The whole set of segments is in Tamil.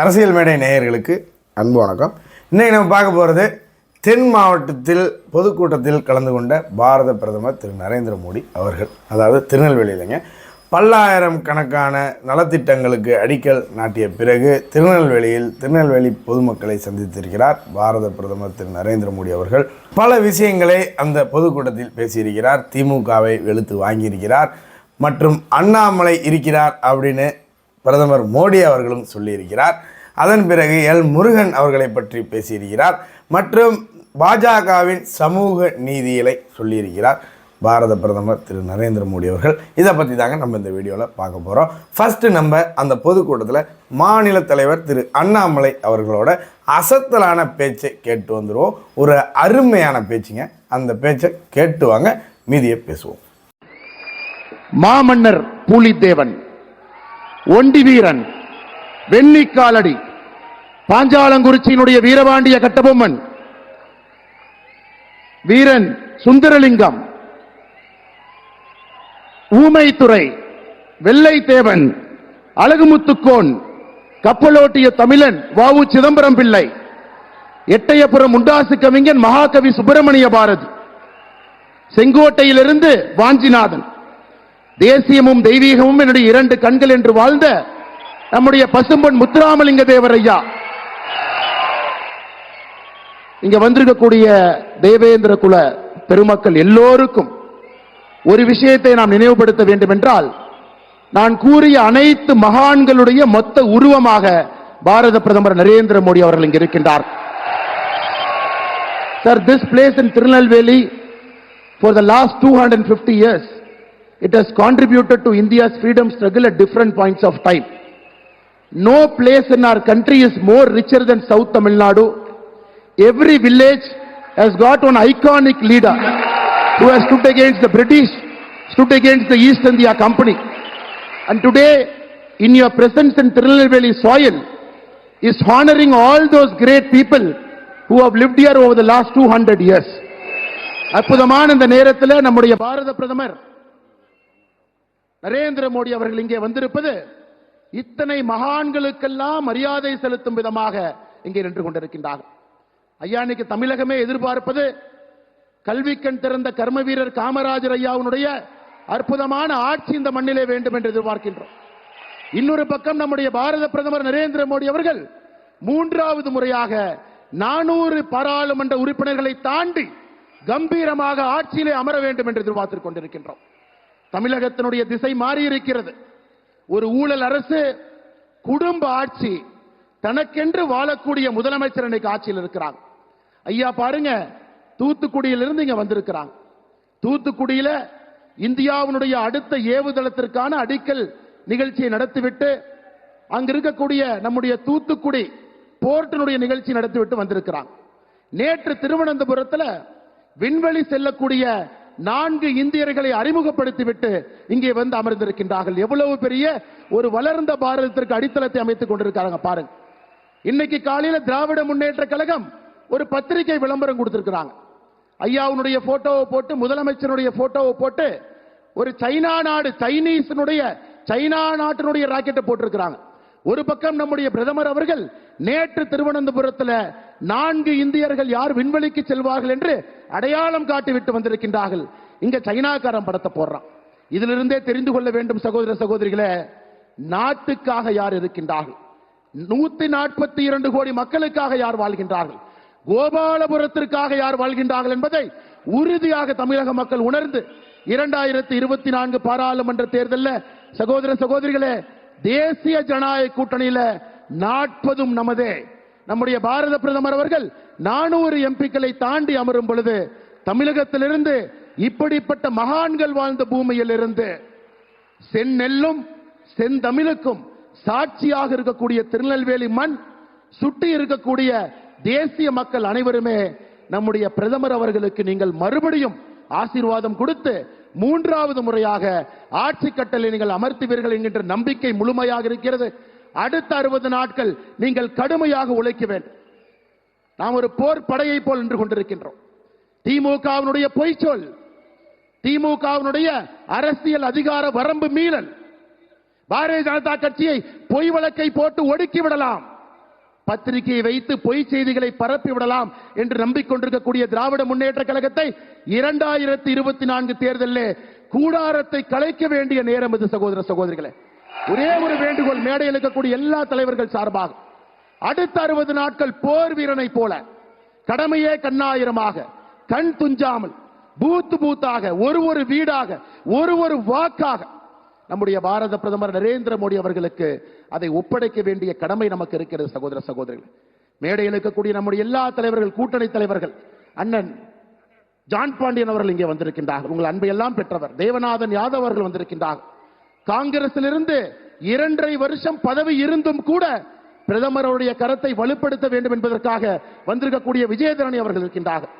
அரசியல் மேடை நேயர்களுக்கு அன்பு வணக்கம். இன்னைக்கு நம்ம பார்க்க போகிறது தென் மாவட்டத்தில் பொதுக்கூட்டத்தில் கலந்து கொண்ட பாரத பிரதமர் திரு. நரேந்திர மோடி அவர்கள். அதாவது திருநெல்வேலியிலங்க. பல்லாயிரம் கணக்கான நலத்திட்டங்களுக்கு அடிக்கல் நாட்டிய பிறகு திருநெல்வேலியில் திருநெல்வேலி பொதுமக்களை சந்தித்திருக்கிறார் பாரத பிரதமர் திரு. நரேந்திர மோடி அவர்கள். பல விஷயங்களை அந்த பொதுக்கூட்டத்தில் பேசியிருக்கிறார். திமுகவை வெளுத்து வாங்கியிருக்கிறார். மற்றும் அண்ணாமலை இருக்கிறார் அப்படின்னு பிரதமர் மோடி அவர்களும் சொல்லியிருக்கிறார். அதன் பிறகு எல். முருகன் அவர்களை பற்றி பேசியிருக்கிறார். மற்றும் பாஜகவின் சமூக நீதியிலை சொல்லியிருக்கிறார். பாரத பிரதமர் திரு. நரேந்திர மோடி அவர்கள். இதை பற்றி தாங்க நம்ம இந்த வீடியோவில் பார்க்க போகிறோம் ஃபஸ்ட்டு நம்ம அந்த பொதுக்கூட்டத்தில் மாநில தலைவர் திரு. அண்ணாமலை அவர்களோட அசத்தலான பேச்சை கேட்டு வந்துடுவோம் ஒரு அருமையான பேச்சுங்க. அந்த பேச்சை கேட்டு வாங்க. மீதியை பேசுவோம். மாமன்னர் பூலித்தேவன். ஒண்டி வீரன் வெண்ணிக்காலடி பாஞ்சாலங்குறிச்சியினுடைய வீரபாண்டிய கட்டபொம்மன் வீரன் சுந்தரலிங்கம் ஊமைத்துறை வெள்ளைத்தேவன் அழகுமுத்துக்கோன் கப்பலோட்டிய தமிழன் வாவு சிதம்பரம் பிள்ளை எட்டயபுரம் முண்டாசு கவிஞன் மகாகவி சுப்பிரமணிய பாரதி செங்கோட்டையிலிருந்து வாஞ்சிநாதன். தேசியமும் தெய்வீகமும் என்னுடைய இரண்டு கண்கள் என்று வாழ்ந்த நம்முடைய பசும்பொன் முத்துராமலிங்க தேவர் ஐயா. இங்க வந்திருக்கக்கூடிய தேவேந்திர குல பெருமக்கள் எல்லோருக்கும் ஒரு விஷயத்தை நாம் நினைவுபடுத்த வேண்டும் என்றால் நான் கூறிய அனைத்து மகான்களுடைய மொத்த உருவமாக பாரத பிரதமர் நரேந்திர மோடி அவர்கள் இங்கு இருக்கின்றார். Sir this place in Tirunelveli place in Tirunelveli for the last 250 years, it has contributed to India's freedom struggle at different points of time. No place in our country is more richer than South Tamil Nadu. Every village has got one iconic leader who has stood against the British, stood against the East India Company. And today, in your presence in Tirunelveli soil, is honoring all those great people who have lived here over the last 200 years. அற்புதமான இந்த நேரத்தில் நம்முடைய பாரத பிரதமர் நரேந்திர மோடி அவர்கள் இங்கே வந்திருப்பது இத்தனை மகான்களுக்கெல்லாம் மரியாதை செலுத்தும் விதமாக இங்கே நின்று கொண்டிருக்கின்றார்கள். ஐயா இன்னைக்கு தமிழகமே எதிர்பார்ப்பது கல்விக்கண் திறந்த கர்ம வீரர் காமராஜர் ஐயாவுடைய அற்புதமான ஆட்சி இந்த மண்ணிலே வேண்டும் என்று எதிர்பார்க்கின்றோம். இன்னொரு பக்கம் நம்முடைய பாரத பிரதமர் நரேந்திர மோடி அவர்கள் மூன்றாவது முறையாக நானூறு பாராளுமன்ற உறுப்பினர்களை தாண்டி கம்பீரமாக ஆட்சியிலே அமர வேண்டும் என்று எதிர்பார்த்துக் கொண்டிருக்கின்றோம். தமிழகத்தினுடைய திசை மாறி இருக்கிறது ஒரு ஊழல் அரசு குடும்ப ஆட்சி தனக்கென்று வாழக்கூடிய முதலமைச்சர் இன்னைக்கு ஆட்சியில் இருக்கிறாங்க. ஐயா பாருங்க தூத்துக்குடியிலிருந்து இங்க வந்திருக்கிறாங்க. தூத்துக்குடியில இந்தியாவினுடைய அடுத்த ஏவுதளத்திற்கான அடிக்கல் நிகழ்ச்சியை நடத்திவிட்டு அங்க இருக்கக்கூடிய நம்முடைய தூத்துக்குடி போர்ட்டினுடைய நிகழ்ச்சி நடத்திவிட்டு வந்திருக்கிறாங்க. நேற்று திருவனந்தபுரத்தில் விண்வெளி செல்லக்கூடிய நான்கு இந்தியர்களை அறிமுகப்படுத்திவிட்டு இங்கே வந்து அமர்ந்திருக்கின்றார்கள். எவ்வளவு பெரிய ஒரு வளர்ந்த பாரதத்திற்கு அடித்தளத்தை அமைத்துக் கொண்டிருக்காங்க பாருங்க. இன்னைக்கு காலையில திராவிட முன்னேற்ற கழகம் ஒரு பத்திரிகை விளம்பரம் கொடுத்திருக்கிறாங்க. ஐயாவுடைய போட்டோவை போட்டு முதலமைச்சருடைய போட்டோவை போட்டு ஒரு சைனா நாடு சைனீஸினுடைய சைனா நாட்டினுடைய ராக்கெட்டை போட்டிருக்கிறாங்க. ஒரு பக்கம் நம்முடைய பிரதமர் அவர்கள் நேற்று திருவனந்தபுரத்தில் நான்கு இந்தியர்கள் யார் விண்வெளிக்கு செல்வார்கள் என்று அடையாளம் காட்டிவிட்டு வந்திருக்கின்றார்கள். இங்க சைனாக்காரன் படத்தை போடுறான். இதிலிருந்தே தெரிந்து கொள்ள வேண்டும் சகோதர சகோதரிகளே நாட்டுக்காக யார் இருக்கின்றார்கள்? நூத்தி நாற்பத்தி இரண்டு கோடி மக்களுக்காக யார் வாழ்கின்றார்கள்? கோபாலபுரத்திற்காக யார் வாழ்கின்றார்கள் என்பதை உறுதியாக தமிழக மக்கள் உணர்ந்து இரண்டாயிரத்தி இருபத்தி நான்கு பாராளுமன்ற தேர்தலில் சகோதர சகோதரிகளே தேசிய ஜனநாயக கூட்டணியில நாற்பதும் நமதே. நம்முடைய பாரத பிரதமர் அவர்கள் நானூறு எம்பிக்களை தாண்டி அமரும் பொழுது தமிழகத்திலிருந்து இப்படிப்பட்ட மகான்கள் வாழ்ந்த பூமியில் இருந்து செந்நெல்லும் செந்தமிழுக்கும் சாட்சியாக இருக்கக்கூடிய திருநெல்வேலி மண் சுட்டி இருக்கக்கூடிய தேசிய மக்கள் அனைவருமே நம்முடைய பிரதமர் அவர்களுக்கு நீங்கள் மறுபடியும் ஆசீர்வாதம் கொடுத்து மூன்றாவது முறையாக ஆட்சி கட்டளை நீங்கள் அமர்த்துவீர்கள் என்கின்ற நம்பிக்கை முழுமையாக இருக்கிறது. அடுத்த அறுபது நாட்கள் நீங்கள் கடுமையாக உழைக்க வேண்டும். நாம் ஒரு போர் படையை போல் நின்று கொண்டிருக்கின்றோம். திமுகவினுடைய பொய்ச்சொல் திமுகவினுடைய அரசியல் அதிகார வரம்பு மீறல். பாரதிய ஜனதா கட்சியை பொய் வழக்கை போட்டு ஒடுக்கி விடலாம். பத்திரிகையை வைத்து பொய் செய்திகளை பரப்பி விடலாம் என்று நம்பிக்கொண்டிருக்கக்கூடிய திராவிட முன்னேற்ற கழகத்தை இரண்டாயிரத்தி இருபத்தி நான்கு தேர்தலிலே கூடாரத்தை கலைக்க வேண்டிய நேரம் இது சகோதர சகோதரிகளே. ஒரே ஒரு வேண்டுகோள் மேடையில் இருக்கக்கூடிய எல்லா தலைவர்கள் சார்பாக. அடுத்த அறுபது நாட்கள் போர் வீரனை போல கடமையே கண்ணாயிரமாக கண் துஞ்சாமல் பூத்து பூத்தாக ஒரு ஒரு வீடாக ஒரு ஒரு வாக்காக நம்முடைய பாரத பிரதமர் நரேந்திர மோடி அவர்களுக்கு அதை ஒப்படைக்க வேண்டிய கடமை நமக்கு இருக்கிறது சகோதர சகோதரிகள். மேடையில் இருக்கக்கூடிய நம்முடைய எல்லா தலைவர்கள் கூட்டணி தலைவர்கள் அண்ணன் ஜான் பாண்டியன் அவர்கள் இங்கே வந்திருக்கின்றார்கள். உங்கள் அன்பையெல்லாம் பெற்றவர் தேவநாதன் யாதவ் அவர்கள் வந்திருக்கின்றார்கள். காங்கிரசிலிருந்து இரண்டரை வருஷம் பதவி இருந்தும் கூட பிரதமருடைய கரத்தை வலுப்படுத்த வேண்டும் என்பதற்காக வந்திருக்கக்கூடிய விஜயதரணி அவர்கள் இருக்கின்றார்கள்.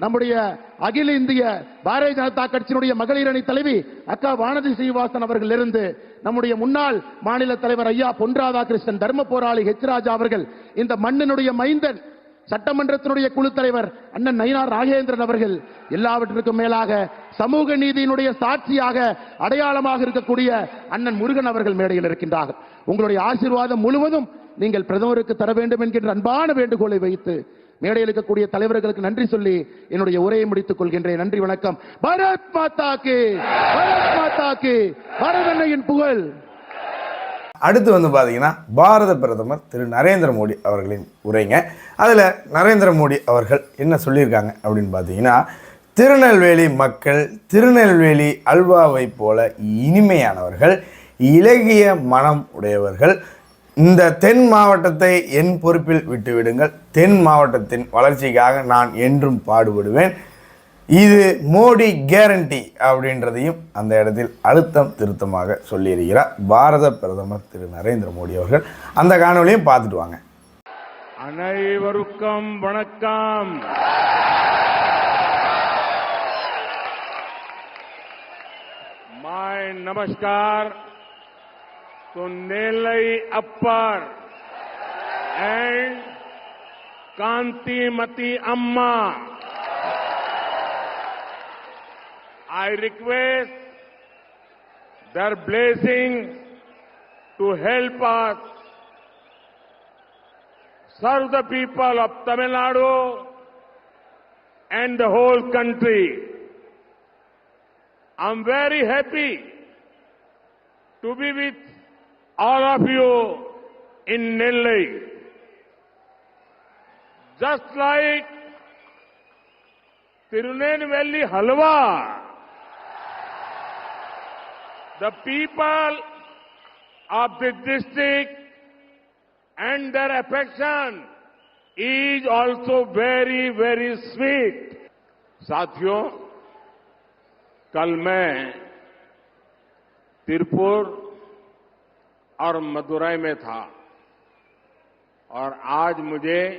நம்முடைய அகில இந்திய பாரதிய ஜனதா கட்சியினுடைய மகளிர் அணி தலைவி அக்கா வானதி ஸ்ரீவாசன் அவர்கள் இருந்து நம்முடைய முன்னாள் மாநில தலைவர் ஐயா பொன் ராதாகிருஷ்ணன் தர்ம போராளி ஹெச் ராஜா அவர்கள் இந்த மண்ணினுடைய மைந்தன் சட்டமன்றத்தினுடைய குழு தலைவர் அண்ணன் நயினார் ராகேந்திரன் அவர்கள் எல்லாவற்றிற்கும் மேலாக சமூக நீதியினுடைய சாட்சியாக அடையாளமாக இருக்கக்கூடிய அண்ணன் முருகன் அவர்கள் மேடையில் இருக்கின்றார்கள். உங்களுடைய ஆசீர்வாதம் முழுவதும் நீங்கள் பிரதமருக்கு தர வேண்டும் என்கின்ற அன்பான வேண்டுகோளை வைத்து மேடையில் இருக்கக்கூடிய தலைவர்களுக்கு நன்றி சொல்லி என்னுடைய உரையை முடித்துக் கொள்கின்றேன். நன்றி வணக்கம். பாரத் மாதாக்கு பாரத் மாதாக்கு பாரதன்னையின் புகழ். அடுத்து வந்து பார்த்தீங்கன்னா பாரத பிரதமர் திரு. நரேந்திர மோடி அவர்களின் உரைங்க. அதில் நரேந்திர மோடி அவர்கள் என்ன சொல்லியிருக்காங்க அப்படின்னு பார்த்தீங்கன்னா திருநெல்வேலி மக்கள் திருநெல்வேலி அல்வாவை போல இனிமையானவர்கள் இலகிய மனம் உடையவர்கள் இந்த தென் மாவட்டத்தை என் பொறுப்பில் விட்டுவிடுங்கள். தென் மாவட்டத்தின் வளர்ச்சிக்காக நான் என்றும் பாடுபடுவேன். இது மோடி கேரண்டி அப்படின்றதையும் அந்த இடத்தில் அழுத்தம் திருத்தமாக சொல்லியிருக்கிறார் பாரத பிரதமர் திரு நரேந்திர மோடி அவர்கள். அந்த காணொலியும் பார்த்துட்டு வாங்க. அனைவருக்கும் வணக்கம். மாய் நமஸ்கார். To Nelai Appar and Kantimati Amma. I request their blessing to help us serve the people of Tamil Nadu and the whole country. I'm very happy to be with all of you in Nellai. Just like Tirunelveli Halwa, the people of the district and their affection is also very, very sweet. साथियों कल मैं तिरपुर और मदुरई में था। और आज मुझे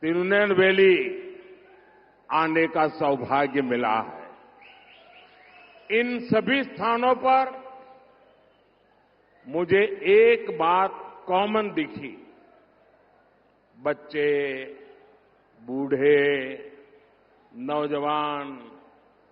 तिरुनेलवेली आने का सौभाग्य मिला है। इन सभी स्थानों पर मुझे एक बात कॉमन दिखी। बच्चे, बूढ़े, नौजवान,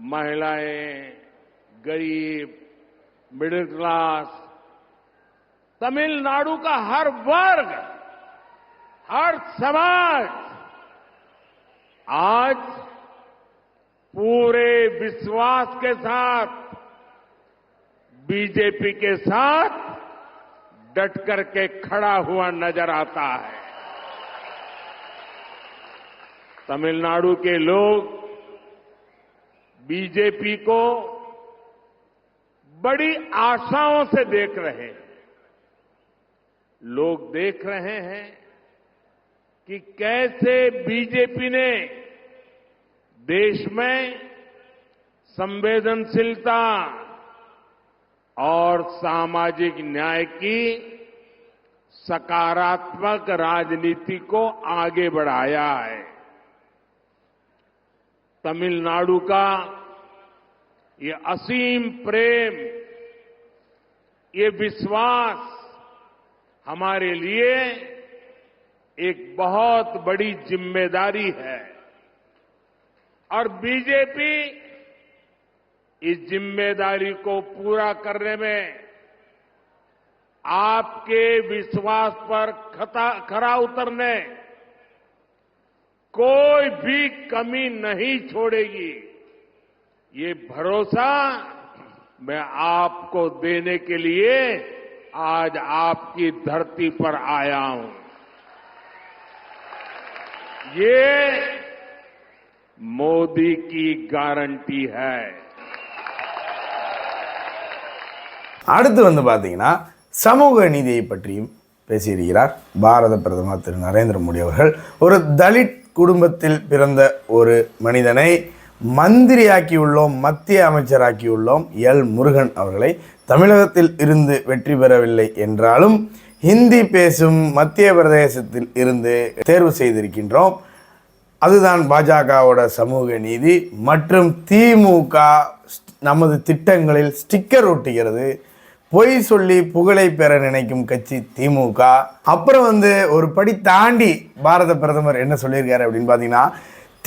महिलाएँ, गरीब मिडिल क्लास तमिलनाडु का हर वर्ग, हर समाज आज पूरे विश्वास के साथ, बीजेपी के साथ डट करके खड़ा हुआ नज़र आता है। तमिलनाडु के लोग बीजेपी को बड़ी आशाओं से देख रहे हैं। लोग देख रहे हैं कि कैसे बीजेपी ने देश में संवेदनशीलता और सामाजिक न्याय की सकारात्मक राजनीति को आगे बढ़ाया है। तमिलनाडु का ये असीम प्रेम, ये विश्वास हमारे लिए एक बहुत बड़ी ज़िम्मेदारी है। और बीजेपी इस ज़िम्मेदारी को पूरा करने में आपके विश्वास पर खरा उतरने कोई भी कमी नहीं छोड़ेगी। ये भरोसा मैं आपको देने के लिए आज आपकी धरती पर आया हूं ये मोदी की गारंटी है அடுத்து வந்து பார்த்தீங்கன்னா சமூக நீதியை பற்றியும் பேசியிருக்கிறார் பாரத பிரதமர் திரு நரேந்திர மோடி அவர்கள் ஒரு தலித் குடும்பத்தில் பிறந்த ஒரு மனிதனை மந்திரியாக்கியுள்ளோம் மத்திய அமைச்சராக்கியுள்ளோம் எல் முருகன் அவர்களை தமிழகத்தில் இருந்து வெற்றி பெறவில்லை என்றாலும் ஹிந்தி பேசும் மத்திய பிரதேசத்தில் இருந்து தேர்வு செய்திருக்கின்றோம். அதுதான் பாஜகவோட சமூக நீதி மற்றும் திமுக நமது திட்டங்களில் ஸ்டிக்கர் ஒட்டுகிறது. பொய் சொல்லி புகழை பெற நினைக்கும் கட்சி திமுக. அப்புறம் வந்து ஒரு படி தாண்டி பாரத பிரதமர் என்ன சொல்லியிருக்காரு அப்படின்னு பார்த்தீங்கன்னா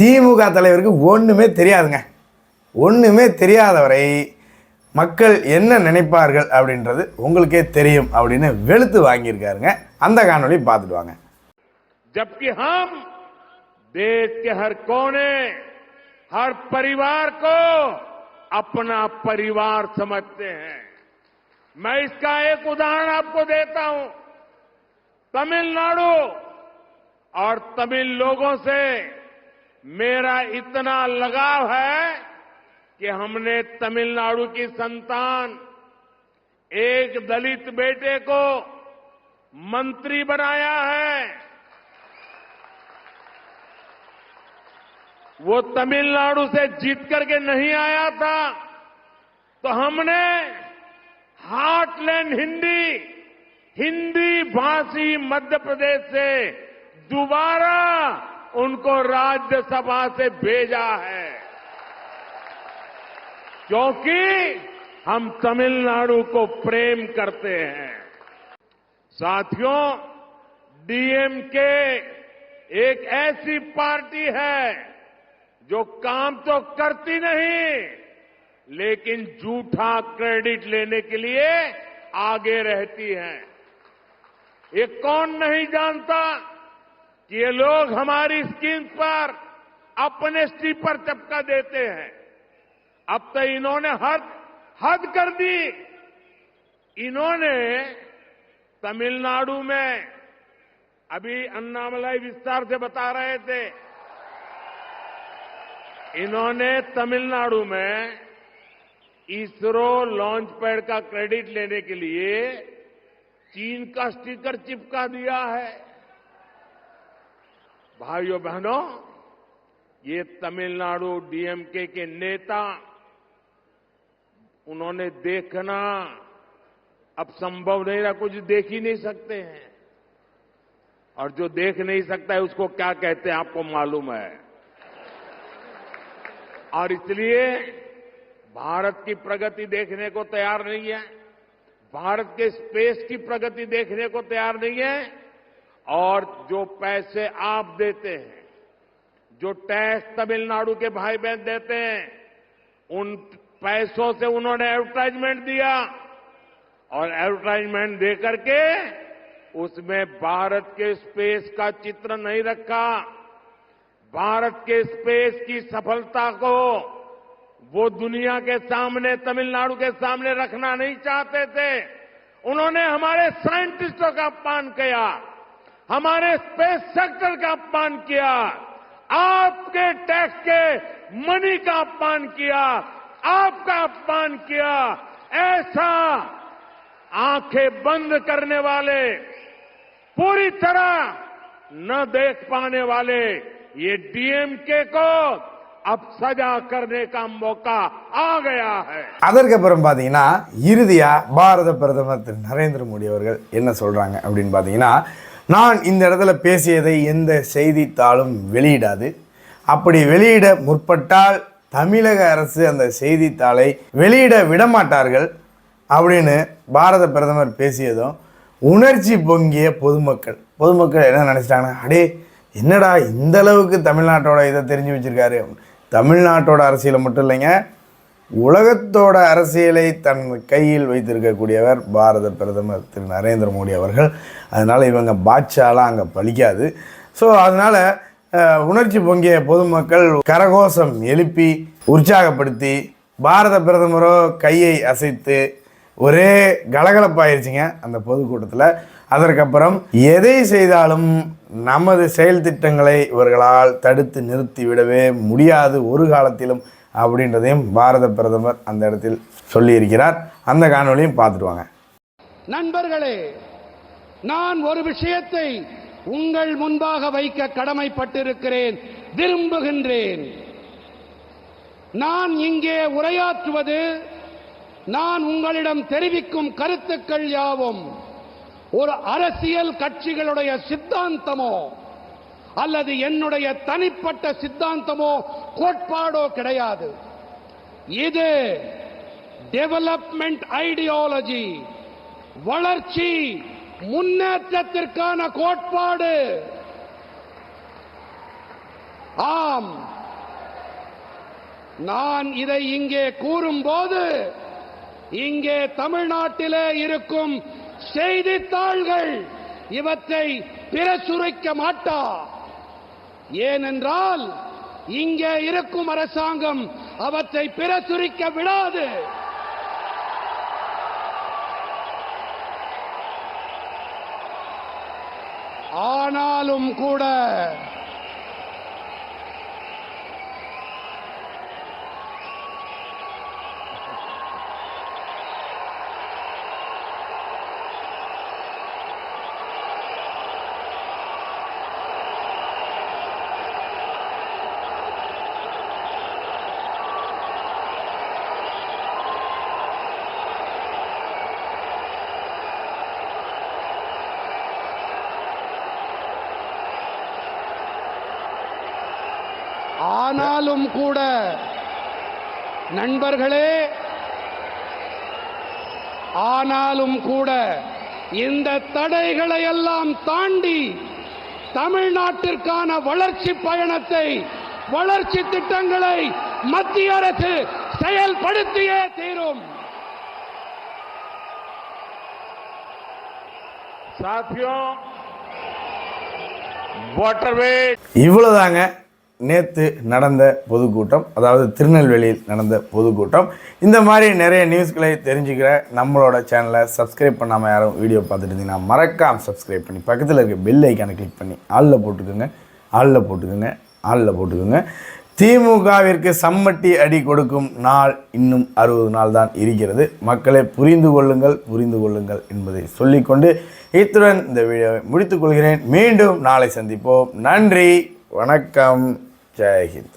திமுக தலைவருக்கு ஒன்றுமே தெரியாதுங்க. ஒன்றுமே தெரியாதவரை மக்கள் என்ன நினைப்பார்கள் அப்படின்றது உங்களுக்கே தெரியும் அப்படின்னு வெளுத்து வாங்கியிருக்காருங்க அந்த காணொளி பார்த்துட்டு வாங்க जबकि हम देश के हर कोने हर परिवार को अपना परिवार समझते हैं मैं इसका एक उदाहरण आपको देता हूं तमिलनाडु और तमिल लोगों से मेरा इतना लगाव है कि हमने तमिलनाडु की संतान, एक दलित बेटे को मंत्री बनाया है। वो तमिलनाडु से जीत करके नहीं आया था। तो हमने हार्टलैंड हिंदी हिंदी भाषी मध्य प्रदेश से दोबारा उनको राज्यसभा से भेजा है। क्योंकि हम तमिलनाडु को प्रेम करते हैं। साथियों डीएमके एक ऐसी पार्टी है जो काम तो करती नहीं, लेकिन झूठा क्रेडिट लेने के लिए आगे रहती है। ये कौन नहीं जानता कि ये लोग हमारी स्कीम पर अपने पर चपका देते हैं? अब तो इन्होंने हद हद कर दी। इन्होंने तमिलनाडु में, अभी अन्नामलाई विस्तार से बता रहे थे, इन्होंने तमिलनाडु में इसरो लॉन्च पैड का क्रेडिट लेने के लिए चीन का स्टिकर चिपका दिया है। भाइयों बहनों, ये तमिलनाडु डीएमके के नेता उन्होंने देखना। अब संभव नहीं रहा, कुछ देख ही नहीं सकते हैं। और जो देख नहीं सकता है, उसको क्या कहते हैं, आपको मालूम है। और इसलिए भारत की प्रगति देखने को तैयार नहीं है। भारत के स्पेस की प्रगति देखने को तैयार नहीं है। और जो पैसे आप देते हैं, जो टैक्स तमिलनाडु के भाई बहन देते हैं, उन पैसों से उन्होंने एडवर्टाइजमेंट दिया। और एडवर्टाइजमेंट दे करके उसमें भारत के स्पेस का चित्र नहीं रखा। भारत के स्पेस की सफलता को वो दुनिया के सामने, तमिलनाडु के सामने रखना नहीं चाहते थे। उन्होंने हमारे साइंटिस्टों का अपमान किया, हमारे स्पेस सेक्टर का अपमान किया, आपके टैक्स के मनी का अपमान किया। आपका अपमान किया ऐसा आंखें बंद करने वाले पूरी तरह न देख पाने वाले ये डीएमके को अब सजा करने का मौका आ गया है அதற்கப்புறம் பார்த்தீங்கன்னா இறுதியாக பாரத பிரதமர் திரு நரேந்திர மோடி அவர்கள் என்ன சொல்கிறாங்க அப்படின்னு பார்த்தீங்கன்னா நான் இந்த இடத்துல பேசியதை எந்த செய்தித்தாளும் வெளியிடாது அப்படி வெளியிட முற்பட்டால் தமிழக அரசு அந்த செய்தித்தாளை வெளியிட விடமாட்டார்கள் அப்படின்னு பாரத பிரதமர் பேசியதும் உணர்ச்சி பொங்கிய பொதுமக்கள். பொதுமக்கள் என்ன நினச்சிட்டாங்கன்னா அடே என்னடா இந்த அளவுக்கு தமிழ்நாட்டோட இதை தெரிஞ்சு வச்சிருக்காரு? தமிழ்நாட்டோட அரசியலை மட்டும் இல்லைங்க உலகத்தோட அரசியலை தன் கையில் வைத்திருக்கக்கூடியவர் பாரத பிரதமர் திரு. நரேந்திர மோடி அவர்கள். அதனால் இவங்க பாட்சாலாம் அங்கே பலிக்காது. ஸோ அதனால் உணர்ச்சி பொங்கிய பொதுமக்கள் கரகோஷம் எழுப்பி உற்சாகப்படுத்தி பாரத பிரதமரோ கையை அசைத்து ஒரே கலகலப்பாயிருச்சுங்க அந்த பொதுக்கூட்டத்தில். அதற்கப்புறம் எதை செய்தாலும் நமது செயல் திட்டங்களை இவர்களால் தடுத்து நிறுத்தி விடவே முடியாது ஒரு காலத்திலும் அப்படின்றதையும் பாரத பிரதமர் அந்த இடத்தில் சொல்லியிருக்கிறார். அந்த காணொளியும் பார்த்துட்டு வாங்க. நண்பர்களே நான் ஒரு விஷயத்தை உங்கள் முன்பாக வைக்க கடமைப்பட்டிருக்கிறேன் விரும்புகின்றேன். நான் இங்கே உரையாற்றுவது நான் உங்களிடம் தெரிவிக்கும் கருத்துக்கள் யாவும் ஒரு அரசியல் கட்சிகளுடைய சித்தாந்தமோ அல்லது என்னுடைய தனிப்பட்ட சித்தாந்தமோ கோட்பாடோ கிடையாது. இது டெவலப்மெண்ட் ஐடியாலஜி வளர்ச்சி முன்னேற்றத்திற்கான கோட்பாடு. ஆம். நான் இதை இங்கே கூறும்போது இங்கே தமிழ்நாட்டிலே இருக்கும் செய்தித்தாள்கள் இவற்றை பிரசுரிக்க மாட்டா. ஏனென்றால் இங்கே இருக்கும் அரசாங்கம் அவற்றை பிரசுரிக்க விடாது. ஆனாலும் கூட ஆனாலும் கூட நண்பர்களே ஆனாலும் கூட இந்த தடைகளை எல்லாம் தாண்டி தமிழ்நாட்டிற்கான வளர்ச்சி பயணத்தை வளர்ச்சி திட்டங்களை மத்திய அரசு செயல்படுத்தியே தீரும். சாத்தியம். இவ்வளவுதாங்க. நேற்று நடந்த பொதுக்கூட்டம் அதாவது திருநெல்வேலியில் நடந்த பொதுக்கூட்டம். இந்த மாதிரி நிறைய நியூஸ்களை தெரிஞ்சுக்கிற நம்மளோட சேனலை சப்ஸ்கிரைப் பண்ணாமல் யாரும் வீடியோ பார்த்துட்டு இருந்தீங்கன்னா மறக்காம சப்ஸ்கிரைப் பண்ணி பக்கத்தில் இருக்க பெல் ஐக்கானை கிளிக் பண்ணி ஆளில் போட்டுக்கோங்க ஆளில் போட்டுக்கோங்க ஆளில் போட்டுக்கோங்க. திமுகவிற்கு சம்மட்டி அடி கொடுக்கும் நாள் இன்னும் அறுபது நாள் தான் இருக்கிறது. மக்களை புரிந்து கொள்ளுங்கள் புரிந்து கொள்ளுங்கள் என்பதை சொல்லிக்கொண்டு இத்துடன் இந்த வீடியோவை முடித்துக் கொள்கிறேன். மீண்டும் நாளை சந்திப்போம். நன்றி வணக்கம். ஜெய் ஹிந்த்